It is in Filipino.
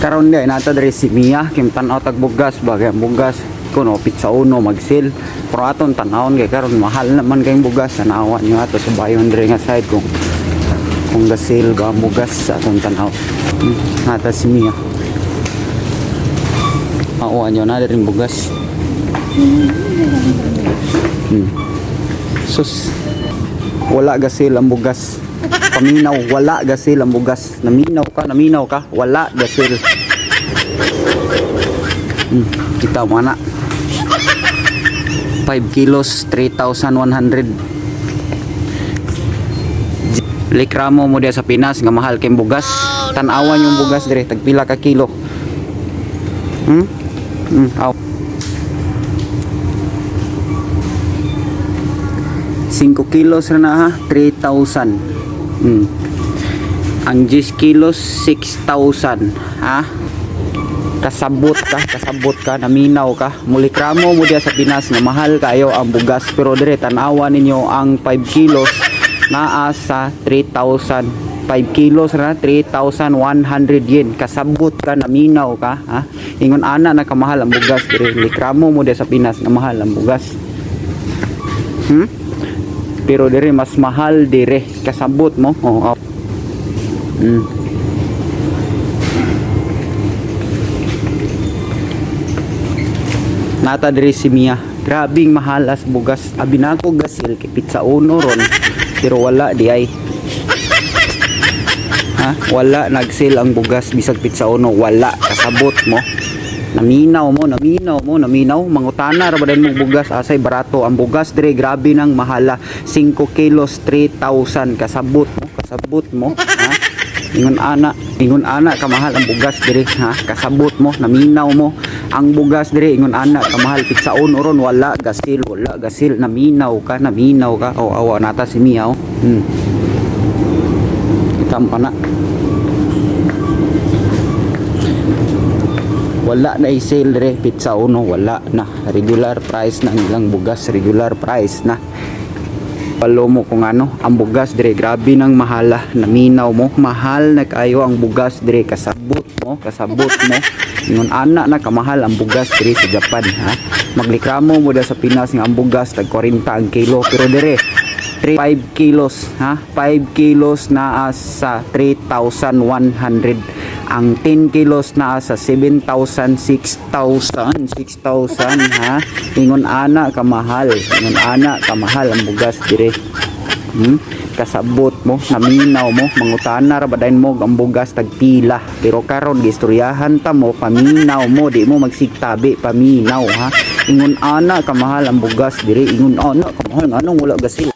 karon di nata diri si Mia. Kim tan-aw tag bugas bagay bugas. Kuno pizza uno magsil. Pero aton tan-awon kay karon mahal naman kay bugas. Tanawan nyo ato sa bayon diri nga side kung kung gasil ang bugas sa atong tan-aw hmm. nata si Mia. Mauwan nyo na rin bugas. Hmm. sus wala gasil ang bugas paminaw wala gasil ang bugas. Naminaw ka naminaw ka. Wala gasil hmm. kita mo na 5 kilos 3,100 likramo mo dia sa Pinas nga mahal kay bugas. Tanawan yung bugas dire. Tagpila ka kilo. Hmm? hmm. aw. 5 kilos na ha? 3,000 hmm. ang 10 kilos 6,000 ha? Kasabot ka kasabot ka naminaw ka. Mulikramo mo diya sa Pinas nga mahal kayo ang bugas. Pero dire tanawa ninyo ang 5 kilos. Naa sa 3,000 5 kilos na 3,100 yen. Kasabot ka naminaw ka ha? Ingon ana na kamahal ang bugas. Dire likramo mo diya sa Pinas nga mahal ang bugas. Hmm? Pero dire mas mahal dire kasabot mo oh, oh. Hmm. nata diri si Mia. Grabing mahalas bugas. Abi na ako gasil kay pizza uno ron. Pero wala di ay. Ha? Wala nagsil ang bugas. Bisag pizza uno wala. Kasabot mo naminaw mo naminaw mo naminaw. Mangutana ra ba din mo bugas. Asay barato ang bugas. Dire grabe nang mahala. 5 kilos 3,000 kasabot mo kasabot mo ha? Ingon ana ingon ana kamahal ang bugas dire ha? Kasabot mo naminaw mo ang bugas dire. Ingon ana kamahal. Pitsaon oron wala gasil wala gasil. Naminaw ka naminaw ka. O awa nata si Mia oh. hmm. itam pa na wala na i-sale dire pizza uno wala na. Regular price na ang ilang bugas regular price na. Palo mo kung ano ang bugas dire grabe nang mahala naminaw mo. Mahal na kayo ang bugas dire kasabot mo kasabot mo. Ingon ana na kamahal ang bugas dire sa Japan ha? Maglikramo mo da sa Pinas nga ang bugas tag 40 ang kilo. Pero dire 3 5 kilos ha? 5 kilos na sa 3,100 ang 10 kilos na sa 7,000 6,000 6,000 ha? Ingon ana kamahal. Ingon ana kamahal. Ang bugas dire. Hmm? kasabot mo naminaw mo mangutana ra badayon mo ang bugas tagpila pero karon gistoryahan ta mo paminaw mo di mo magsigtabi paminaw ha? Ingon ana kamahal. Ang bugas dire. Ingon ana kamahal. Nganong wala gasil